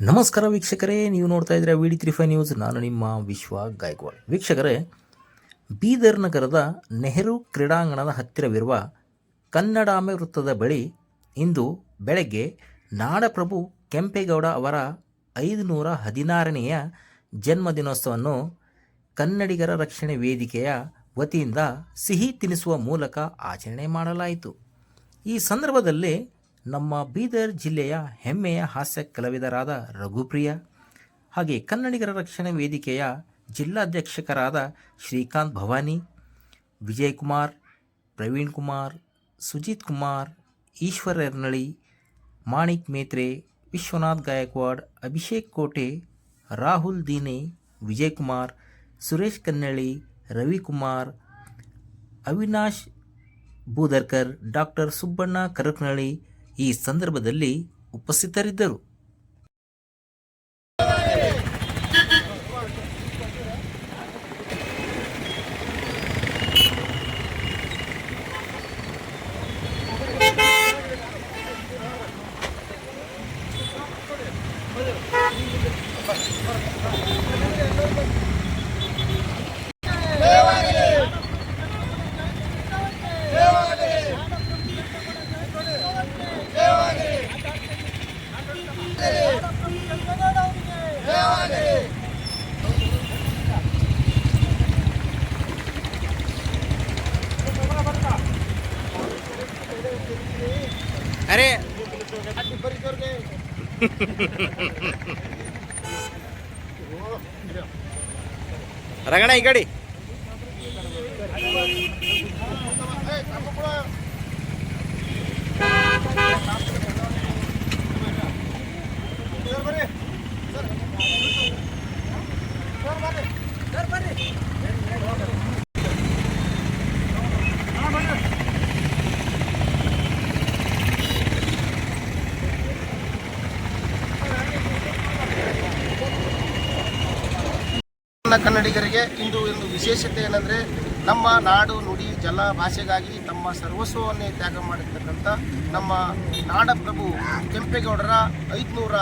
ನಮಸ್ಕಾರ ವೀಕ್ಷಕರೇ, ನೀವು ನೋಡ್ತಾ ಇದ್ದೀರಾ V D three five news ನಾನು ನಿಮ್ಮ ವಿಶ್ವ ಗಾಯಕ್ವಾಡ್. ವೀಕ್ಷಕರೇ, ಬೀದರ್ ನಗರದ ನೆಹರು ಕ್ರೀಡಾಂಗಣದ ಹತ್ತಿರವಿರುವ ಕನ್ನಡಾಮೆ ವೃತ್ತದ ಬಳಿ ಇಂದು ಬೆಳಗ್ಗೆ ನಾಡಪ್ರಭು ಕೆಂಪೇಗೌಡ ಅವರ ಐದುನೂರ ಹದಿನಾರನೆಯ ಜನ್ಮದಿನೋತ್ಸವವನ್ನು ಕನ್ನಡಿಗರ ರಕ್ಷಣೆ ವೇದಿಕೆಯ ವತಿಯಿಂದ ಸಿಹಿ ತಿನಿಸುವ ಮೂಲಕ ಆಚರಣೆ ಮಾಡಲಾಯಿತು. ಈ ಸಂದರ್ಭದಲ್ಲಿ ನಮ್ಮ ಬೀದರ್ ಜಿಲ್ಲೆಯ ಹೆಮ್ಮೆಯ ಹಾಸ್ಯ ಕಲಾವಿದರಾದ ರಘುಪ್ರಿಯ ಹಾಗೆ ಕನ್ನಡಿಗರ ರಕ್ಷಣೆ ವೇದಿಕೆಯ ಜಿಲ್ಲಾಧ್ಯಕ್ಷಕರಾದ ಶ್ರೀಕಾಂತ್ ಭವಾನಿ ವಿಜಯ್ ಕುಮಾರ್ ಪ್ರವೀಣ್ ಕುಮಾರ್, ಸುಜಿತ್ ಕುಮಾರ್, ಈಶ್ವರ್ ಎರ್ನಳಿ, ಮಾಣಿಕ್ ಮೇತ್ರೆ, ವಿಶ್ವನಾಥ್ ಗಾಯಕ್ವಾಡ್, ಅಭಿಷೇಕ್ ಕೋಟೆ, ರಾಹುಲ್ ದೀನೆ ವಿಜಯ್ ಕುಮಾರ್ ಸುರೇಶ್ ಕನ್ನಳ್ಳಿ ರವಿಕುಮಾರ್, ಅವಿನಾಶ್ ಬೂದರ್ಕರ್ ಡಾಕ್ಟರ್ ಸುಬ್ಬಣ್ಣ ಕರಕನಳ್ಳಿ ಈ ಸಂದರ್ಭದಲ್ಲಿ ಉಪಸ್ಥಿತರಿದ್ದರು. ಅರೆ ರಗಣ ಈ ಕಡೆ ನನ್ನ ಕನ್ನಡಿಗರಿಗೆ ಇಂದು ಒಂದು ವಿಶೇಷತೆ ಏನಂದರೆ ನಮ್ಮ ನಾಡು ನುಡಿ ಜಲ ಭಾಷೆಗಾಗಿ ತಮ್ಮ ಸರ್ವಸ್ವವನ್ನೇ ತ್ಯಾಗ ಮಾಡಿರ್ತಕ್ಕಂಥ ನಮ್ಮ ನಾಡಪ್ರಭು ಕೆಂಪೇಗೌಡರ ಐದುನೂರ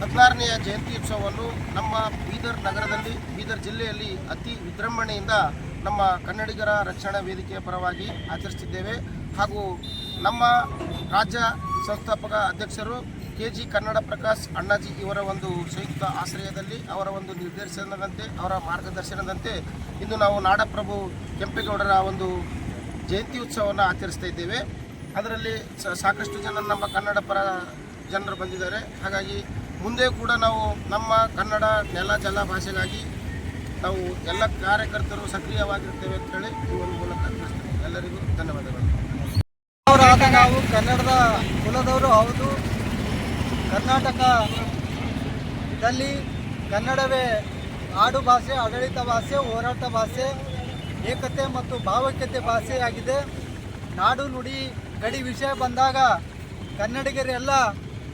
ಹದಿನಾರನೆಯ ಜಯಂತಿ ಉತ್ಸವವನ್ನು ನಮ್ಮ ಬೀದರ್ ನಗರದಲ್ಲಿ, ಬೀದರ್ ಜಿಲ್ಲೆಯಲ್ಲಿ ಅತಿ ವಿಜೃಂಭಣೆಯಿಂದ ನಮ್ಮ ಕನ್ನಡಿಗರ ರಕ್ಷಣಾ ವೇದಿಕೆಯ ಪರವಾಗಿ ಆಚರಿಸಿದ್ದೇವೆ. ಹಾಗೂ ನಮ್ಮ ರಾಜ್ಯ ಸಂಸ್ಥಾಪಕ ಅಧ್ಯಕ್ಷರು ಕೆ ಜಿ ಕನ್ನಡ ಪ್ರಕಾಶ್ ಅಣ್ಣಾಜಿ ಇವರ ಒಂದು ಸಂಯುಕ್ತ ಆಶ್ರಯದಲ್ಲಿ ಅವರ ಒಂದು ನಿರ್ದೇಶನದಂತೆ, ಅವರ ಮಾರ್ಗದರ್ಶನದಂತೆ ಇಂದು ನಾವು ನಾಡಪ್ರಭು ಕೆಂಪೇಗೌಡರ ಒಂದು ಜಯಂತಿ ಉತ್ಸವವನ್ನು ಆಚರಿಸ್ತಾ ಇದ್ದೇವೆ. ಅದರಲ್ಲಿ ಸಾಕಷ್ಟು ಜನ ನಮ್ಮ ಕನ್ನಡ ಪರ ಜನರು ಬಂದಿದ್ದಾರೆ. ಹಾಗಾಗಿ ಮುಂದೆ ಕೂಡ ನಾವು ನಮ್ಮ ಕನ್ನಡ ನೆಲ ಜಲ ಭಾಷೆಗಾಗಿ ನಾವು ಎಲ್ಲ ಕಾರ್ಯಕರ್ತರು ಸಕ್ರಿಯವಾಗಿರ್ತೇವೆ ಅಂತೇಳಿ ಈ ಒಂದು ಮೂಲಕ ಎಲ್ಲರಿಗೂ ಧನ್ಯವಾದಗಳು. ಅವರಾದ ನಾವು ಕನ್ನಡದ ಕುಲದವರು ಹೌದು. ಕರ್ನಾಟಕದಲ್ಲಿ ಕನ್ನಡವೇ ಆಡು ಭಾಷೆ, ಆಡಳಿತ ಭಾಷೆ, ಹೋರಾಟ ಭಾಷೆ, ಏಕತೆ ಮತ್ತು ಭಾವೈಕ್ಯತೆ ಭಾಷೆಯಾಗಿದೆ. ನಾಡು ನುಡಿ ಗಡಿ ವಿಷಯ ಬಂದಾಗ ಕನ್ನಡಿಗರೆಲ್ಲ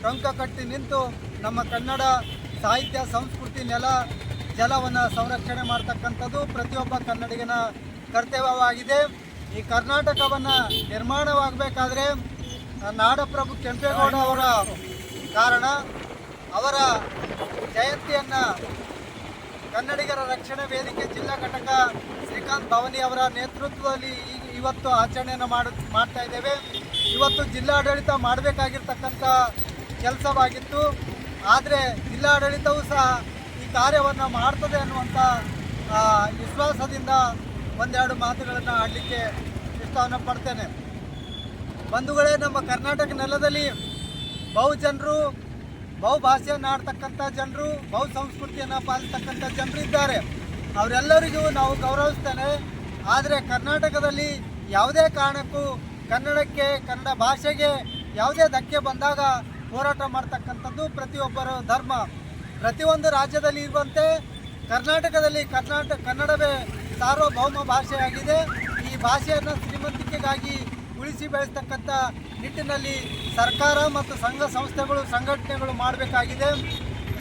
ಟೊಂಕ ಕಟ್ಟಿ ನಿಂತು ನಮ್ಮ ಕನ್ನಡ ಸಾಹಿತ್ಯ, ಸಂಸ್ಕೃತಿ, ನೆಲ, ಜಲವನ್ನು ಸಂರಕ್ಷಣೆ ಮಾಡ್ತಕ್ಕಂಥದ್ದು ಪ್ರತಿಯೊಬ್ಬ ಕನ್ನಡಿಗನ ಕರ್ತವ್ಯವಾಗಿದೆ. ಈ ಕರ್ನಾಟಕವನ್ನು ನಿರ್ಮಾಣವಾಗಬೇಕಾದ್ರೆ ನಾಡಪ್ರಭು ಕೆಂಪೇಗೌಡ ಅವರ ಕಾರಣ ಅವರ ಜಯಂತಿಯನ್ನು ಕನ್ನಡಿಗರ ರಕ್ಷಣೆ ವೇದಿಕೆ ಜಿಲ್ಲಾ ಘಟಕ ಶ್ರೀಕಾಂತ್ ಭವನಿ ಅವರ ನೇತೃತ್ವದಲ್ಲಿ ಇವತ್ತು ಆಚರಣೆಯನ್ನು ಮಾಡ, ಮಾಡ್ತಾ ಇದ್ದೇವೆ. ಇವತ್ತು ಜಿಲ್ಲಾಡಳಿತ ಮಾಡಬೇಕಾಗಿರ್ತಕ್ಕಂಥ ಕೆಲಸವಾಗಿತ್ತು. ಆದರೆ ಜಿಲ್ಲಾಡಳಿತವೂ ಸಹ ಈ ಕಾರ್ಯವನ್ನು ಮಾಡ್ತದೆ ಅನ್ನುವಂಥ ವಿಶ್ವಾಸದಿಂದ ಒಂದೆರಡು ಮಾತುಗಳನ್ನು ಆಡಲಿಕ್ಕೆ ಇಷ್ಟವನ್ನು ಪಡ್ತೇನೆ. ಬಂಧುಗಳೇ, ನಮ್ಮ ಕರ್ನಾಟಕ ನೆಲದಲ್ಲಿ ಬಹು ಜನರು ಬಹು ಭಾಷೆಯನ್ನು ಆಡ್ತಕ್ಕಂಥ ಜನರು ಬಹು ಸಂಸ್ಕೃತಿಯನ್ನು ಪಾಲಿಸ್ತಕ್ಕಂಥ ಜನರು ಇದ್ದಾರೆ. ಅವರೆಲ್ಲರಿಗೂ ನಾವು ಗೌರವಿಸ್ತೇನೆ. ಆದರೆ ಕರ್ನಾಟಕದಲ್ಲಿ ಯಾವುದೇ ಕಾರಣಕ್ಕೂ ಕನ್ನಡಕ್ಕೆ, ಕನ್ನಡ ಭಾಷೆಗೆ ಯಾವುದೇ ಧಕ್ಕೆ ಬಂದಾಗ ಹೋರಾಟ ಮಾಡ್ತಕ್ಕಂಥದ್ದು ಪ್ರತಿಯೊಬ್ಬರ ಧರ್ಮ. ಪ್ರತಿಯೊಂದು ರಾಜ್ಯದಲ್ಲಿ ಇರುವಂತೆ ಕರ್ನಾಟಕದಲ್ಲಿ ಕರ್ನಾಟಕ ಕನ್ನಡವೇ ಸಾರ್ವಭೌಮ ಭಾಷೆಯಾಗಿದೆ. ಈ ಭಾಷೆಯನ್ನು ಶ್ರೀಮಂತಿಕೆಗಾಗಿ ಉಳಿಸಿ ಬೆಳೆಸ್ತಕ್ಕಂಥ ನಿಟ್ಟಿನಲ್ಲಿ ಸರ್ಕಾರ ಮತ್ತು ಸಂಘ ಸಂಸ್ಥೆಗಳು, ಸಂಘಟನೆಗಳು ಮಾಡಬೇಕಾಗಿದೆ.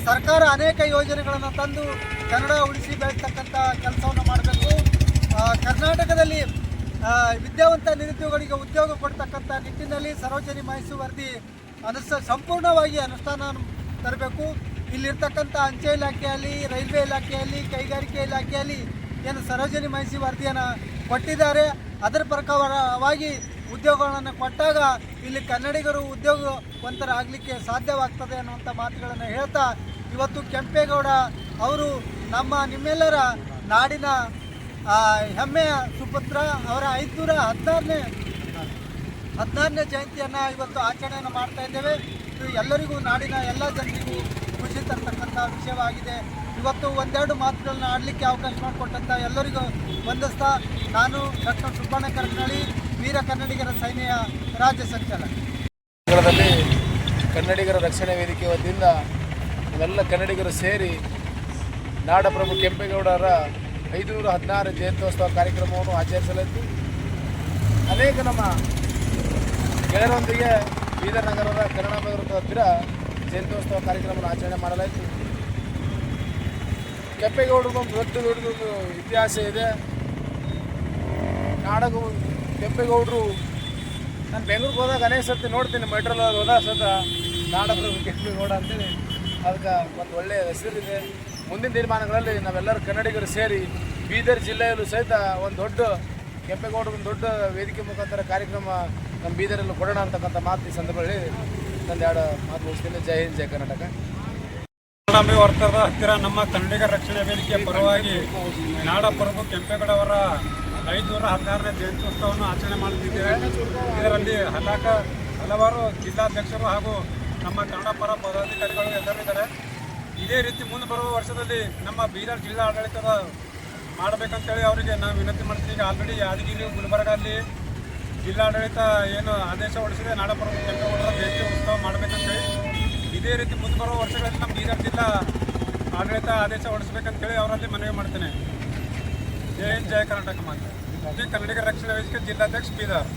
ಸರ್ಕಾರ ಅನೇಕ ಯೋಜನೆಗಳನ್ನು ತಂದು ಕನ್ನಡ ಉಳಿಸಿ ಬೆಳೆಸ್ತಕ್ಕಂಥ ಕೆಲಸವನ್ನು ಮಾಡಬೇಕು. ಕರ್ನಾಟಕದಲ್ಲಿ ವಿದ್ಯಾವಂತ ನಿರುದ್ಯೋಗಿಗಳಿಗೆ ಉದ್ಯೋಗ ಕೊಡ್ತಕ್ಕಂಥ ನಿಟ್ಟಿನಲ್ಲಿ ಸರೋಜನಿ ಮೈಸೂರು ವರದಿ ಅನುಷ್ಠ, ಸಂಪೂರ್ಣವಾಗಿ ಅನುಷ್ಠಾನ ತರಬೇಕು. ಇಲ್ಲಿರ್ತಕ್ಕಂಥ ಅಂಚೆ ಇಲಾಖೆಯಲ್ಲಿ, ರೈಲ್ವೆ ಇಲಾಖೆಯಲ್ಲಿ, ಕೈಗಾರಿಕೆ ಇಲಾಖೆಯಲ್ಲಿ ಏನು ಸರೋಜಿನಿ ಮಹಿಷಿ ವರದಿಯನ್ನು ಕೊಟ್ಟಿದ್ದಾರೆ. ಅದರ ಪ್ರಕಾರವಾಗಿ ಉದ್ಯೋಗಗಳನ್ನು ಕೊಟ್ಟಾಗ ಇಲ್ಲಿ ಕನ್ನಡಿಗರು ಉದ್ಯೋಗವಂತರಾಗಲಿಕ್ಕೆ ಸಾಧ್ಯವಾಗ್ತದೆ ಅನ್ನುವಂಥ ಮಾತುಗಳನ್ನು ಹೇಳ್ತಾ ಇವತ್ತು ಕೆಂಪೇಗೌಡ ಅವರು ನಮ್ಮ ನಿಮ್ಮೆಲ್ಲರ ನಾಡಿನ ಹೆಮ್ಮೆಯ ಸುಪುತ್ರ. ಅವರ ಐದುನೂರ ಹದಿನಾರನೇ ಹದಿನಾರನೇ ಜಯಂತಿಯನ್ನು ಇವತ್ತು ಆಚರಣೆಯನ್ನು ಮಾಡ್ತಾ ಇದ್ದೇವೆ. ಇದು ಎಲ್ಲರಿಗೂ, ನಾಡಿನ ಎಲ್ಲ ಜನರಿಗೂ ಖುಷಿ ತರ್ತಕ್ಕಂಥ ವಿಷಯವಾಗಿದೆ. ಇವತ್ತು ಒಂದೆರಡು ಮಾತುಗಳನ್ನ ಆಡಲಿಕ್ಕೆ ಅವಕಾಶ ಮಾಡಿಕೊಟ್ಟಂಥ ಎಲ್ಲರಿಗೂ ವಂದಿಸ್ತಾ ನಾನು ಡಾಕ್ಟರ್ ಸುಬ್ಬಣ್ಣ ಕರಕನಳ್ಳಿ ವೀರ ಕನ್ನಡಿಗರ ಸೈನ್ಯ ರಾಜ್ಯ ಸಂಚಾಲಕ ಕನ್ನಡಿಗರ ರಕ್ಷಣಾ ವೇದಿಕೆ ವತಿಯಿಂದ ಎಲ್ಲ ಕನ್ನಡಿಗರು ಸೇರಿ ನಾಡಪ್ರಭು ಕೆಂಪೇಗೌಡರ ಐದುನೂರ ಹದಿನಾರು ಜಯಂತ್ಯೋತ್ಸವ ಕಾರ್ಯಕ್ರಮವನ್ನು ಆಚರಿಸಲಾಯಿತು. ಅನೇಕ ನಮ್ಮ ಗೆಳೆಯರೊಂದಿಗೆ ಬೀದರ್ ನಗರದ ಕನ್ನಡ ನಗರದ ಹತ್ತಿರ ಜಯಂತ್ಯೋತ್ಸವ ಕಾರ್ಯಕ್ರಮವನ್ನು ಆಚರಣೆ ಮಾಡಲಾಯಿತು. ಕೆಂಪೇಗೌಡರಿಗೊಂದು ದೊಡ್ಡ ದೊಡ್ಡದೊಂದು ಇತಿಹಾಸ ಇದೆ. ನಾಡಗು ಕೆಂಪೇಗೌಡರು, ನಾನು ಬೆಂಗ್ಳೂರಿಗೆ ಹೋದಾಗ ಅನೇಕ ಸರ್ತಿ ನೋಡ್ತೀನಿ ಮೆಟ್ರೋಲ್ ಹೋದಾಗ ಸತ ನಾಡಪ್ರಭು ಕೆಂಪೇಗೌಡ ಅಂತೇಳಿ. ಅದಕ್ಕೆ ಒಂದು ಒಳ್ಳೆಯ ಹೆಸರಿದೆ. ಮುಂದಿನ ದಿನಮಾನಗಳಲ್ಲಿ ನಾವೆಲ್ಲರೂ ಕನ್ನಡಿಗರು ಸೇರಿ ಬೀದರ್ ಜಿಲ್ಲೆಯಲ್ಲೂ ಸಹಿತ ಒಂದು ದೊಡ್ಡ ಕೆಂಪೇಗೌಡರ ಒಂದು ದೊಡ್ಡ ವೇದಿಕೆ ಮುಖಾಂತರ ಕಾರ್ಯಕ್ರಮ ನಮ್ಮ ಬೀದರಲ್ಲೂ ಕೊಡೋಣ ಅಂತಕ್ಕಂಥ ಮಾತು ಈ ಸಂದರ್ಭದಲ್ಲಿ ನಂದು ಎರಡು ಮಾತು ಮುಗಿಸ್ತೀನಿ. ಜೈ ಹಿಂದ್, ಜೈ ಕರ್ನಾಟಕ. ಕನ್ನಡಾಂಬೆ ವರ್ತದ ಹತ್ತಿರ ನಮ್ಮ ಕನ್ನಡಿಗರ ರಕ್ಷಣಾ ವೇದಿಕೆಯ ಪರವಾಗಿ ನಾಡಪ್ರಭು ಕೆಂಪೇಗೌಡ ಅವರ ಐದುನೂರ ಹದಿನಾರನೇ ಜಯಂತ್ಯೋತ್ಸವವನ್ನು ಆಚರಣೆ ಮಾಡುತ್ತಿದ್ದೇವೆ. ಇದರಲ್ಲಿ ಹಲಾಕ ಹಲವಾರು ಜಿಲ್ಲಾಧ್ಯಕ್ಷರು ಹಾಗೂ ನಮ್ಮ ಕನ್ನಡ ಪರ ಪದಾಧಿಕಾರಿಗಳು ಎಲ್ಲರಿದ್ದಾರೆ ಇದೇ ರೀತಿ ಮುಂದೆ ಬರುವ ವರ್ಷದಲ್ಲಿ ನಮ್ಮ ಬೀದರ್ ಜಿಲ್ಲಾ ಆಡಳಿತದ ಮಾಡಬೇಕಂತೇಳಿ ಅವರಿಗೆ ನಾವು ವಿನಂತಿ ಮಾಡ್ತೀವಿ. ಈಗ ಆಲ್ರೆಡಿ ಯಾದಗಿರಿ ಗುಲ್ಬರ್ಗಲ್ಲಿ ಜಿಲ್ಲಾಡಳಿತ ಏನು ಆದೇಶ ಹೊರಡಿಸಿದೆ, ನಾಡಪ್ರಭು ಕೆಂಪೇಗೌಡರ ಜಯಂತಿ ಉತ್ಸವ ಮಾಡಬೇಕಂತೇಳಿ. ಇದೇ ರೀತಿ ಮುಂದೆ ಬರುವ ವರ್ಷಗಳಲ್ಲಿ ನಮ್ಮ ಬೀದರ್ ಜಿಲ್ಲಾ ಆಡಳಿತ ಆದೇಶ ಹೊಡಿಸ್ಬೇಕಂತೇಳಿ ಅವರಲ್ಲಿ ಮನವಿ ಮಾಡ್ತೇನೆ. ಜೈ ಹಿಂದ್ ಜಯ ಕರ್ನಾಟಕ ಮಾತು ಕನ್ನಡಿಗರ ರಕ್ಷಣಾ ವೇದಿಕೆ ಜಿಲ್ಲಾಧ್ಯಕ್ಷ ಬೀದರ್